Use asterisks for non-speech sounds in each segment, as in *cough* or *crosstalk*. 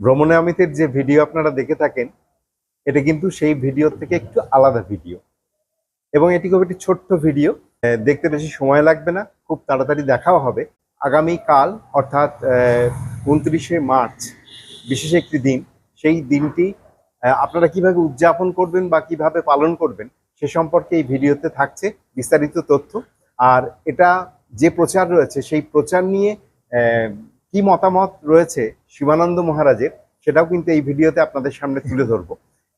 ভ্রমণে অমিতের যে ভিডিও আপনারা দেখে থাকেন, এটা কিন্তু সেই ভিডিও থেকে একটু আলাদা ভিডিও। এবং এটি খুব একটি ছোট্ট ভিডিও। দেখতে বেশি সময় লাগবে না, খুব তাড়াতাড়ি দেখাও হবে। আগামী কাল, অর্থাৎ উনত্রিশে মার্চ, বিশেষ একটি দিন, সেই দিনটি আপনারা কীভাবে উদযাপন করবেন বা কীভাবে পালন করবেন, সে সম্পর্কে এই ভিডিওতে থাকছে বিস্তারিত তথ্য। আর এটা যে প্রচার রয়েছে, সেই প্রচার নিয়ে কি মতামত রয়েছে শিবানন্দ মহারাজের, সেটাও কিন্তু এই ভিডিওতে আপনাদের সামনে তুলে ধরবো।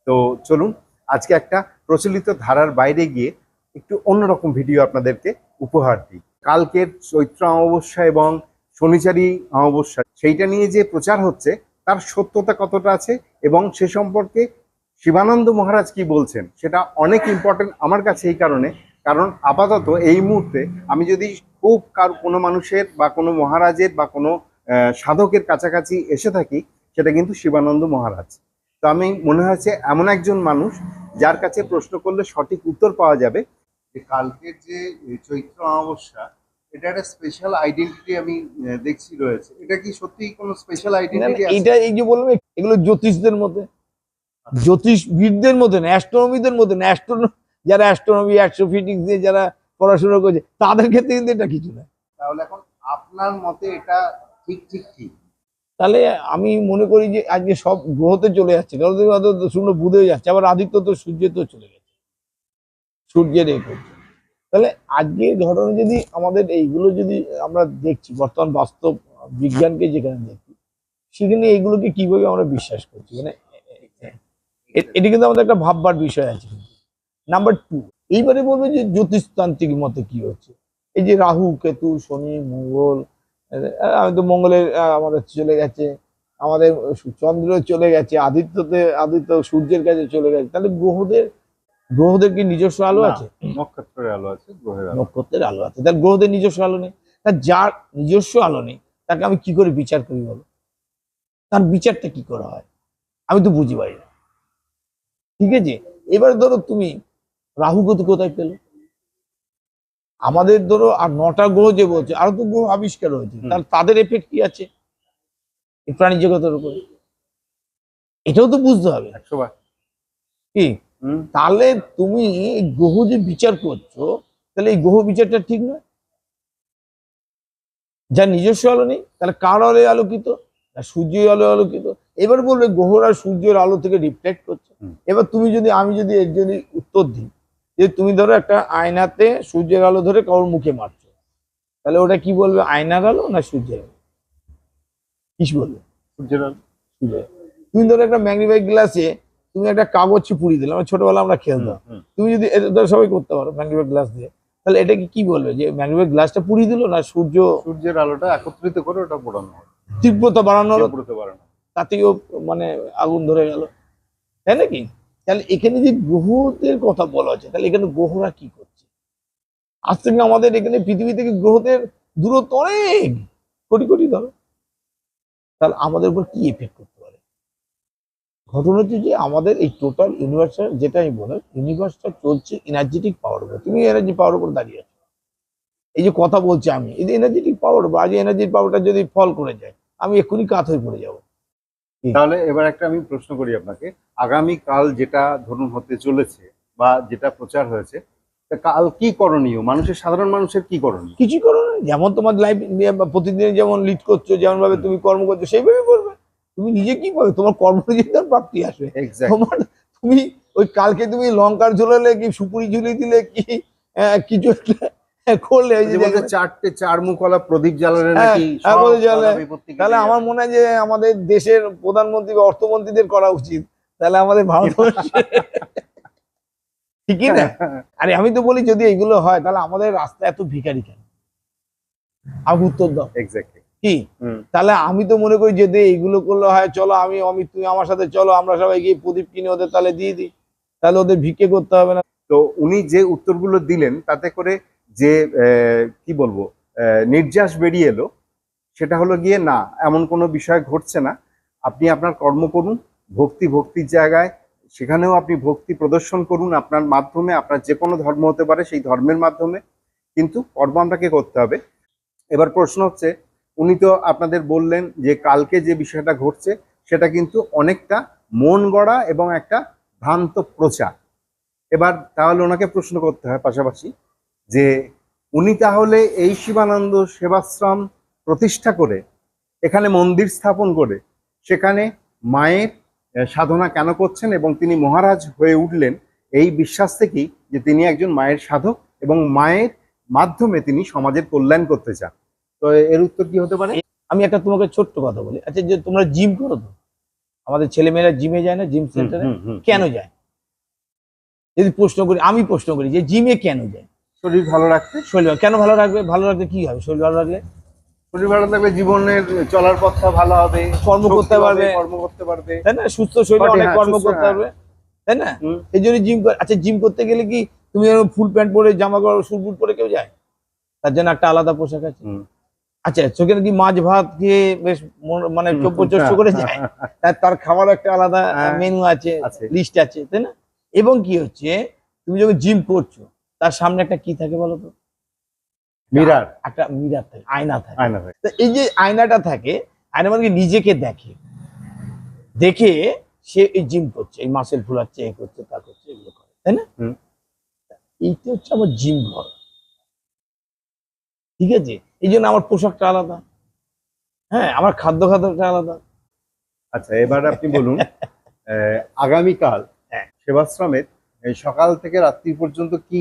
তো চলুন, আজকে একটা প্রচলিত ধারার বাইরে গিয়ে একটু অন্যরকম ভিডিও আপনাদেরকে উপহার দিই। কালকের চৈত্র অমাবস্যা এবং শনিচারী অমাবস্যা, সেইটা নিয়ে যে প্রচার হচ্ছে, তার সত্যতা কতটা আছে এবং সে সম্পর্কে শিবানন্দ মহারাজ কি বলছেন, সেটা অনেক ইম্পর্টেন্ট আমার কাছে এই কারণে। কারণ আপাতত এই মুহূর্তে আমি যদি খুব কার, কোনো মানুষের বা কোনো মহারাজের বা কোনো সাধকের কাছাকাছি এসে থাকি সেটা কিন্তু শিবানন্দ মহারাজ। তো আমি মনে হয়েছে এমন একজন মানুষ যার কাছে প্রশ্ন করলে সঠিক উত্তর পাওয়া যাবে। যে কালকের যে চৈত্র অমাবস্যা এটা একটা স্পেশাল আইডেন্টিটি আমি দেখছি রয়েছে। এটা কি সত্যি কোনো স্পেশাল আইডেন্টিটি এইটা এই যে বললাম এগুলো জ্যোতিষদের মধ্যে। জ্যোতিষবিদদের মধ্যে না অ্যাস্ট্রোনমিদের মধ্যে না অ্যাস্ট্রোন যারা অ্যাস্ট্রোনমি অ্যাস্ট্রোফিজিক্স দিয়ে যারা পড়াশোনা করছে তাদের ক্ষেত্রে কিন্তু এটা কিছু না। তাহলে এখন আপনার মতে এটা তাহলে আমি মনে করি যে আজকে সব গ্রহতে চলে যাচ্ছে। শুকনো বুধে যাচ্ছে, আবার আদিত্য তো সূর্যেতেও চলে গেছে। সূর্যের এই করছে তাহলে আজকে ধরো যদি আমাদের এইগুলো যদি আমরা দেখছি, বর্তমান বাস্তব বিজ্ঞানকে যেখানে দেখি, সেখানে এইগুলোকে কীভাবে আমরা বিশ্বাস করছি? মানে এটা কিন্তু আমাদের একটা ভাববার বিষয় আছে। নাম্বার টু এইবারে বলবে যে জ্যোতিষতান্ত্রিক মতে কি হচ্ছে? এই যে রাহু, কেতু, শনি, মঙ্গল আমি তো মঙ্গলের আমাদের চলে গেছে। আমাদের চন্দ্র চলে গেছে আদিত্যতে আদিত্য সূর্যের কাছে চলে গেছে। তাহলে গ্রহদের গ্রহদের কি নিজস্ব আলো আছে? নক্ষত্রের আলো আছে গ্রহের নক্ষত্রের আলো আছে। তার গ্রহদের নিজস্ব আলো নেই। তার যার নিজস্ব আলো নেই তাকে আমি কি করে বিচার করি বলো? তার বিচারটা কি করে হয়? আমি তো বুঝি পারি না। ঠিক আছে? এবার ধরো তুমি রাহু কেতু কোথায় পেল? আমাদের ধরো আর নটা গ্রহ যে বলছে আরও তো গ্রহ আবিষ্কার হয়েছে। তার তাদের এফেক্ট কি আছে? এই প্রাণী জগতের উপরে। এটাও তো বুঝতে হবে। কি? তাহলে তুমি এই গ্রহ যে বিচার করছ তাহলে এই গ্রহ বিচারটা ঠিক নয়? যার নিজস্ব আলো নেই তাহলে কার আলোয় আলোকিত? না সূর্যের আলো আলোকিত? এবার বলবে গ্রহরা সূর্যের আলো থেকে রিফ্লেক্ট করছে। এবার তুমি যদি আমি যদি এর যদি উত্তর দিই যে তুমি ধরো একটা আয়নাতে সূর্যের আলো ধরে কারোর মুখে মারছো। তাহলে ওটা কি বলবে? আয়নার আলো না সূর্যের আলো? কি বলবে? সূর্যের আলো। সূর্যের তুমি ধরো একটা ম্যাগনিফাই গ্লাসে তুমি একটা কাগজ পুড়িয়ে দিলে আমরা ছোটবেলা আমরা খেলতাম। তুমি যদি ধরো সবাই করতে পারো ম্যাগনিফাই গ্লাস দিয়ে। তাহলে এটাকে কি বলবে? যে ম্যাগনিফাই গ্লাসটা পুড়িয়ে দিল না সূর্য সূর্যের আলোটা একত্রিত করে ওটা পোড়ানো তীব্রতা বাড়ানো তীব্রতা বাড়ানো তাতেও মানে আগুন ধরে গেল। তাই নাকি? তাহলে এখানে যে গ্রহদের কথা বলা হচ্ছে, তাহলে এখানে গ্রহরা কি করছে? আজ থেকে আমাদের এখানে পৃথিবী থেকে গ্রহদের দূরত্ব অনেক, কোটি কোটি ধরো। তাহলে আমাদের উপর কি এফেক্ট করতে পারে? ঘটনা হচ্ছে যে আমাদের এই টোটাল ইউনিভার্সাল যেটা আমি বলে ইউনিভার্সটা চলছে এনার্জেটিক পাওয়ার উপর। তুমি এনার্জি পাওয়ার উপর দাঁড়িয়ে আছো। এই যে কথা বলছি আমি, এই যে এনার্জেটিক পাওয়ার উপর আজ এনার্জির পাওয়ারটা যদি ফল করে যায়, আমি এক্ষুনি কাত হয়ে পড়ে যাব। তাহলে এবার একটা আমি প্রশ্ন করি আপনাকে। আগামী কাল যেটা ধরুন হতে চলেছে বা যেটা প্রচার হয়েছে তা কাল কি করণীয়? মানুষের সাধারণ মানুষের কি করণীয়? কিছু করো না। যেমন তোমার লাইফ প্রতিদিন যেমন লিড করছ যেমন ভাবে তুমি কর্ম করছ সেইভাবে করবে। তুমি নিজে কি পাবে তোমার কর্মজীবন প্রাপ্তি আসবে। তোমার তুমি ওই কালকে তুমি লঙ্কার ঝোলালে কি সুপুরি ঝুলিয়ে দিলে কি কিছু একটা করলে ওই যে চারটে চার প্রদীপ জ্বালালে হ্যাঁ, নাকি হ্যাঁ, সব প্রদীপ জ্বালালে। বাধা বিপত্তি কেটে তাহলে আমার মনে হয় যে আমাদের দেশের প্রধানমন্ত্রী বা অর্থমন্ত্রীদের করা উচিত। তাহলে আমাদের ভারতবর্ষে *laughs* ঠিকই না? আরে আমি তো বলি যদি এগুলো হয় তাহলে আমাদের রাস্তা এত ভিখারি কেন? আমি উত্তর দাও। এক্স্যাক্টলি কি? তাহলে আমি তো মনে করি যদি এইগুলো করলে হয় চলো আমি অমিত তুমি আমার সাথে চলো আমরা সবাই গিয়ে প্রদীপ কিনে ওদের তাহলে দিয়ে দিই। তাহলে ওদের ভিক্ষে করতে হবে না। তো উনি যে উত্তরগুলো দিলেন তাতে করে যে কি বলব নির্যাস বেরিয়ে এলো, সেটা হলো গিয়ে না, এমন কোনো বিষয় ঘটছে না। আপনি আপনার কর্ম করুন, ভক্তি ভক্তির জায়গায়, সেখানেও আপনি ভক্তি প্রদর্শন করুন আপনার মাধ্যমে, আপনার যে কোনো ধর্ম হতে পারে সেই ধর্মের মাধ্যমে, কিন্তু কর্ম আপনাকে করতে হবে। এবার প্রশ্ন হচ্ছে, উনি তো আপনাদের বললেন যে কালকে যে বিষয়টা ঘটছে, সেটা কিন্তু অনেকটা মন গড়া এবং একটা ভ্রান্ত প্রচার। এবার তাহলে ওনাকে প্রশ্ন করতে হয় পাশাপাশি যে উনি তাহলে এই শিবানন্দ সেবাশ্রম প্রতিষ্ঠা করে এখানে মন্দির স্থাপন করে সেখানে মায়ের সাধনা কেন করছেন এবং তিনি মহারাজ হয়ে উঠলেন এই বিশ্বাস থেকেই যে তিনি একজন মায়ের সাধক এবং মায়ের মাধ্যমে তিনি সমাজের কল্যাণ করতে চান। তো এর উত্তর কি হতে পারে? আমি একটা তোমাকে ছোট্ট কথা বলি। আচ্ছা যে তোমরা জিম করো তো? আমাদের ছেলেমেয়েরা জিমে যায় না? জিম সেন্টারে। কেন যায়? যদি প্রশ্ন করি আমি প্রশ্ন করি যে জিমে কেন যায়? শরীর ভালো রাখতে? শরীর কেন ভালো রাখবে? ভালো রাখলে কি হবে? শরীর ভালো রাখলে? শরীর ভালো থাকলে জীবনের চলার পথটা ভালো হবে কর্ম করতে পারবে। কর্ম করতে পারবে। তাই না? সুস্থ শরীরে অনেক হ্যাঁ, কর্ম করতে হ্যাঁ। পারবে। তাই না? এই জন্য জিম আচ্ছা জিম করতে গেলে কি তুমি ফুল প্যান্ট পরে জামা কাপড় সুট বুট পরে কেউ যায়? তার জন্য একটা আলাদা পোশাক আছে। আচ্ছা চোখে কি মাছ ভাত খেয়ে বেশ মন- চপ্পচস্য করে যায়? *laughs* তার তার খাবার একটা আলাদা হ্যাঁ, মেনু আছে আছে। লিস্ট আছে তাই না? এবং কি হচ্ছে তুমি যখন জিম করছ তার সামনে একটা কি থাকে বলো তো? মিরার। একটা মিরার থাকে আয়না থাকে। আয়না তা এই যে আয়নাটা থাকে আয়না মানে নিজেকে দেখে। দেখে সে এই জিম করছে এই মাসেল ফুলাচ্ছে এই করছে তা করছে এগুলো করে তাই না? এইটা হচ্ছে আমার জিম ঘর। ঠিক আছে? এই জন্য আমার পোশাকটা আলাদা। হ্যাঁ আমার খাদ্য খাদ্যটা আলাদা। আচ্ছা এবার আপনি বলুন *laughs* আগামীকাল হ্যাঁ। সেবাশ্রমের সকাল থেকে রাত্রি পর্যন্ত কি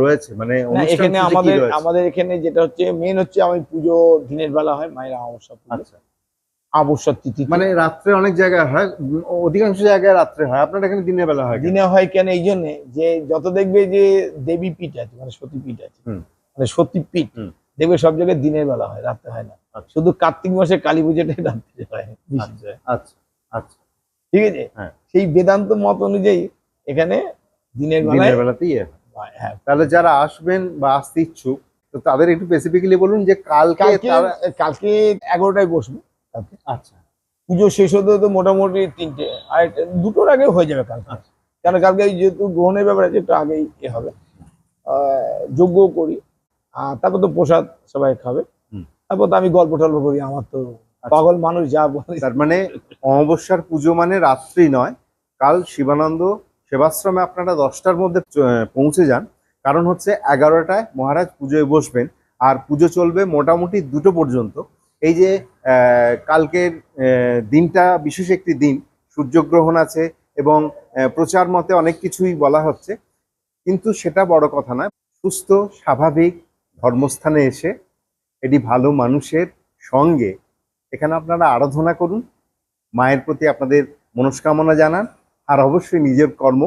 রয়েছে? মানে এখানে আমাদের আমাদের এখানে যেটা হচ্ছে মেন হচ্ছে আমি পুজো দিনের বেলা হয় মায়ের অমাবস্যা আচ্ছা। তিথি মানে রাত্রে অনেক জায়গায় হয় অধিকাংশ জায়গায় রাত্রে হয়। আপনার এখানে দিনের বেলা হয় দিনে হয় কেন? এই জন্য যে যত দেখবে যে দেবী পীঠ আছে মানে সতী পীঠ আছে মানে সতী পীঠ। দেখবে সব জায়গায় দিনের বেলা হয় রাত্রে হয় না। আচ্ছা। শুধু কার্তিক মাসে কালী পুজোটাই রাত্রে হয় হয়। আচ্ছা আচ্ছা। ঠিক আছে? হ্যাঁ। সেই বেদান্ত মত অনুযায়ী এখানে দিনের বেলাতেই হয়। তাহলে যারা আসবেন বা আসতে ইচ্ছুক তো তাদের একটু স্পেসিফিক্যালি বলুন যে কালকে কালকে এগারোটায় বসবো। আচ্ছা। পুজো শেষ হতে হতে মোটামুটি তিনটে আর দুটোর আগে হয়ে যাবে কালকে। আচ্ছা। কারণ কালকে যেহেতু গ্রহণের ব্যাপার আছে একটু আগেই এ হবে। আহ, যজ্ঞ করি। আর তারপর তো প্রসাদ সবাই খাবে। হুম। তারপর তো আমি গল্প টল্প করি আমার তো পাগল মানুষ যা বলে। তার মানে অমাবস্যার পুজো মানে রাত্রি নয় কাল শিবানন্দ সেবাশ্রমে আপনারা দশটার মধ্যে পৌঁছে যান। কারণ হচ্ছে এগারোটায় মহারাজ পুজোয় বসবেন, আর পুজো চলবে মোটামুটি দুটো পর্যন্ত। এই যে কালকের দিনটা বিশেষ একটি দিন, সূর্যগ্রহণ আছে এবং প্রচার মতে অনেক কিছুই বলা হচ্ছে। কিন্তু সেটা বড় কথা নয়, সুস্থ, স্বাভাবিক ধর্মস্থানে এসে এটি ভালো মানুষের সঙ্গে এখানে আপনারা আরাধনা করুন, মায়ের প্রতি আপনাদের মনস্কামনা জানান আর অবশ্যই নিজের কর্ম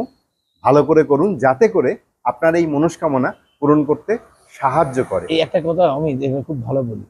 ভালো করে করুন, যাতে করে আপনার এই মনস্কামনা পূরণ করতে সাহায্য করে। এই একটা কথা আমি খুব ভালো বলি।